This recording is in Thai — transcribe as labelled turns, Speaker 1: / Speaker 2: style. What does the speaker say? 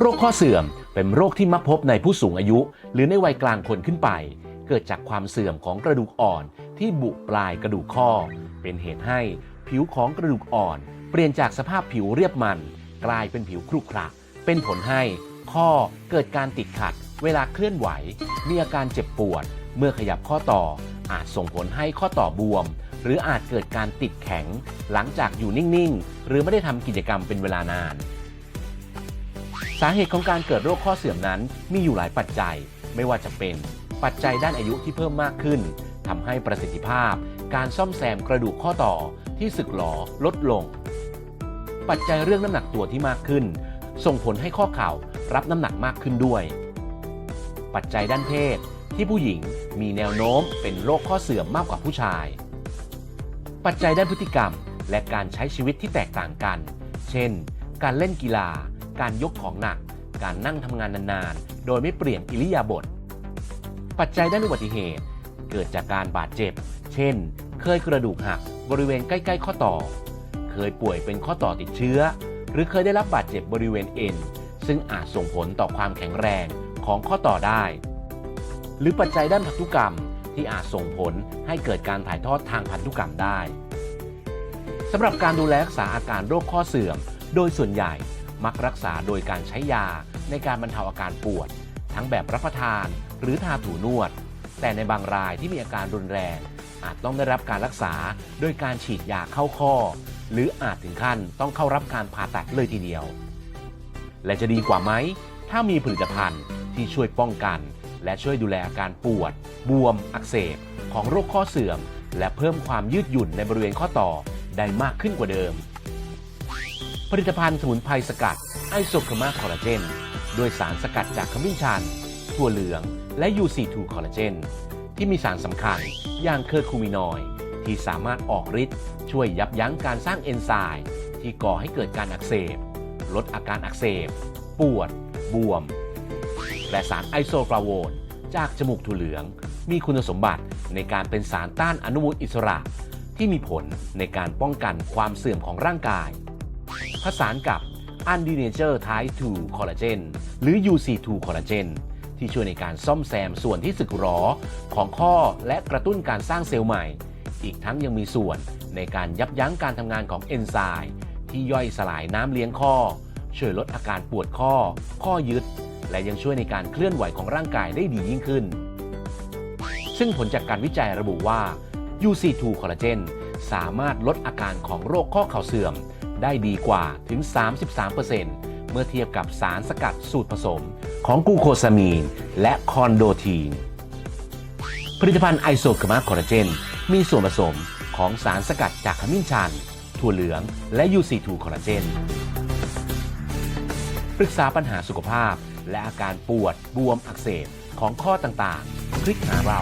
Speaker 1: โรคข้อเสื่อมเป็นโรคที่มักพบในผู้สูงอายุ หรือในวัยกลางคนขึ้นไป เกิดจากความเสื่อมของกระดูกอ่อนที่บุปลายกระดูกข้อ เป็นเหตุให้ผิวของกระดูกอ่อน เปลี่ยนจากสภาพผิวเรียบมัน กลายเป็นผิวครุขระเป็นผลให้ข้อเกิดการติดขัด เวลาเคลื่อนไหว มีอาการเจ็บปวด เมื่อขยับข้อต่อ อาจส่งผลให้ข้อต่อบวม หรืออาจเกิดการติดแข็ง หลังจากอยู่นิ่ง ๆ หรือไม่ได้ทำกิจกรรมเป็นเวลานาน สาเหตุของการเกิดโรคข้อเสื่อมนั้นมีอยู่หลายปัจจัย ไม่ว่าจะเป็นปัจจัยด้านอายุที่เพิ่มมากขึ้นทำให้ประสิทธิภาพ การซ่อมแซมกระดูกข้อต่อที่สึกหรอลดลง ปัจจัยเรื่องน้ำหนักตัวที่มากขึ้น ส่งผลให้ข้อเข่ารับน้ำหนักมากขึ้นด้วย ปัจจัยด้านเพศ ที่ผู้หญิงมีแนวโน้มเป็นโรคข้อเสื่อมมากกว่าผู้ชาย ปัจจัยด้านพฤติกรรมและการใช้ชีวิตที่แตกต่างกัน เช่น การเล่นกีฬา การยกของหนัก การนั่งทำงานนานๆ โดยไม่เปลี่ยนอิริยาบถ ปัจจัยด้านอุบัติเหตุ เกิดจากการบาดเจ็บ เช่น เคยกระดูกหักบริเวณใกล้ๆ ข้อต่อ เคยป่วยเป็นข้อต่อติดเชื้อ หรือเคยได้รับบาดเจ็บบริเวณเอ็น ซึ่งอาจส่งผลต่อความแข็งแรงของข้อต่อได้ หรือปัจจัยด้านพันธุกรรมที่อาจส่งผลให้เกิดการถ่ายทอดทางพันธุกรรมได้สำหรับการดูแลรักษาอาการโรคข้อเสื่อม โดยส่วนใหญ่ มักรักษาโดยการใช้ยาในการบรรเทาอาการปวด ทั้งแบบรับประทานหรือทาถูนวด แต่ในบางรายที่มีอาการรุนแรง อาจต้องได้รับการรักษาโดยการฉีดยาเข้าข้อ หรืออาจถึงขั้นต้องเข้ารับการผ่าตัดเลยทีเดียว และจะดีกว่าไหม ถ้ามีผลิตภัณฑ์ที่ช่วยป้องกัน และช่วยดูแลอาการปวด บวม อักเสบ ของโรคข้อเสื่อม และเพิ่มความยืดหยุ่นในบริเวณข้อต่อได้มากขึ้นกว่าเดิม ผลิตภัณฑ์สมุนไพรสกัดไอโซคมาคอลลาเจนด้วยสารสกัดจากขมิ้นชันถั่วเหลือง และ UC2 คอลลาเจนที่มีสารสำคัญอย่างเคอร์คูมินอยที่สามารถออกฤทธิ์ช่วยยับยั้งการสร้างเอนไซม์ที่ก่อให้เกิดการอักเสบ ลดอาการอักเสบ ปวด บวม และสารไอโซฟลาโวนจากจมูกถั่วเหลือง มีคุณสมบัติในการเป็นสารต้านอนุมูลอิสระ ที่มีผลในการป้องกันความเสื่อมของร่างกาย ผสานกับ u n d e n a t u r e Type 2 Collagen หรือ UC2 Collagen ที่ช่วยในการซ่อมแซมส่วนที่สึกหรอของข้อและกระตุ้นการสร้างเซลล์ใหม่ อีกทั้งยังมีส่วนในการยับยั้งการทำงานของเอนไซม์ที่ย่อยสลายน้ำเลี้ยงข้อ ช่วยลดอาการปวดข้อ ข้อยึด และยังช่วยในการเคลื่อนไหวของร่างกายได้ดียิ่งขึ้น ซึ่งผลจากการวิจัยระบุว่า UC2 Collagen สามารถลดอาการของโรคข้อเข่าเสื่อม ได้ดีกว่าถึง 33%เมื่อเทียบกับสารสกัดสูตรผสมของกูโคซามีน และคอนโดทีน ผลิตภัณฑ์ไอโซคามาคอลลาเจน มีส่วนผสมของสารสกัดจากขมิ้นชัน ถั่วเหลือง และ UC2 คอลลาเจน ปรึกษาปัญหาสุขภาพ และอาการปวด บวมอักเสบของข้อต่างๆ คลิกหาเรา